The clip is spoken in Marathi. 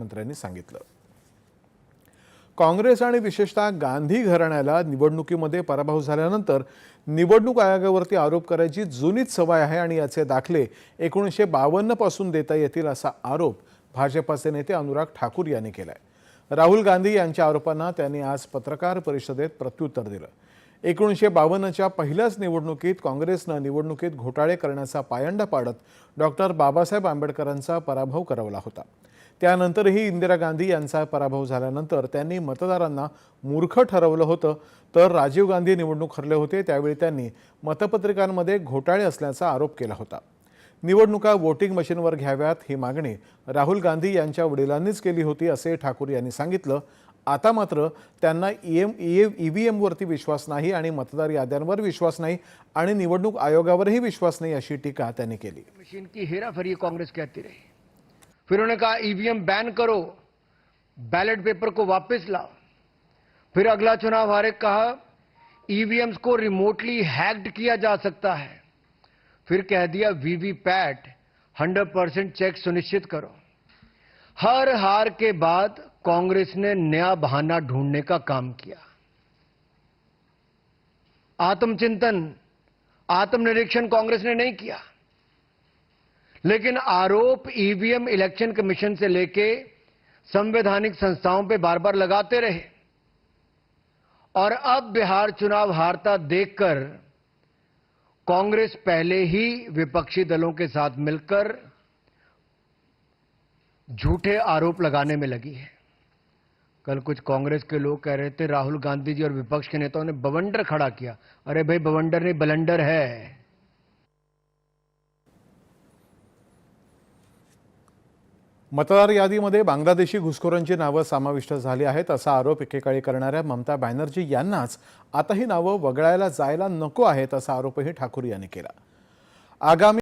मंत्र्यांनी सांगितलं. काँग्रेस आणि विशेषतः गांधी घराण्याला निवडणुकीमध्ये पराभव झाल्यानंतर निवडणूक आयोगावरती आरोप करायची जुनीच सवय आहे आणि याचे दाखले एकोणीसशे बावन्नपासून देता येतील असा आरोप भाजपाचे नेते अनुराग ठाकूर यांनी केला आहे राहुल गांधी यांच्या आरोपांना त्यांनी आज पत्रकार परिषदेत प्रत्युत्तर दिलं. एकोणीसशे बावन्नच्या पहिल्याच निवडणुकीत काँग्रेसनं निवडणुकीत घोटाळे करण्याचा पायंडा पाडत डॉक्टर बाबासाहेब आंबेडकरांचा पराभव करवला होता. त्यानंतरही इंदिरा गांधी यांचा पराभव झाल्यानंतर त्यांनी मतदारांना मूर्ख ठरवलं होतं. तर राजीव गांधी निवडणूक हरले होते त्यावेळी त्यांनी मतपत्रिकांमध्ये घोटाळे असल्याचा आरोप केला होता. निवडणुका वोटिंग मशीनवर घ्याव्यात ही मागणी राहुल गांधी यांच्या वडिलांनीच केली होती असे ठाकूर यांनी सांगितलं. आता मात्र त्यांना ईएम ईव्हीएमवरती विश्वास नाही आणि मतदार याद्यांवर विश्वास नाही आणि निवडणूक आयोगावरही विश्वास नाही अशी टीका त्यांनी केली. मशीन की हेरा फेरी कांग्रेस कहती रही. फिर उन्होंने कहा ईवीएम बैन करो बैलेट पेपर को वापस लाओ। फिर अगला चुनाव हारे कहा ईवीएम्स को रिमोटली हैक्ड किया जा सकता है। फिर कह दिया वीवीपैट 100 परसेंट चेक सुनिश्चित करो। हर हार के बाद कांग्रेस ने नया बहाना ढूँढने का काम किया। आत्मचिंतन, आत्मनिरीक्षण कांग्रेस ने नहीं किया। लेकिन आरोप ईवीएम इलेक्शन कमीशन से लेके संवैधानिक संस्थाओं पे बार बार लगाते रहे। और अब बिहार चुनाव हारता देखकर कांग्रेस पहले ही विपक्षी दलों के साथ मिलकर झूठे आरोप लगाने में लगी है। कल कुछ कांग्रेस के लोग कह रहे थे राहुल गांधी जी और विपक्ष के नेताओं ने बवंडर खड़ा किया। अरे भाई बवंडर नहीं बलंडर है। मतदार यादीमध्ये बांगलादेशी घुसखोरांची नावं समाविष्ट झाली आहेत असा आरोप एकेकाळी करणाऱ्या ममता बॅनर्जी यांनाच आता ही नावं वगळायला जायला नको आहेत असा आरोपही ठाकूर यांनी केला. आगामी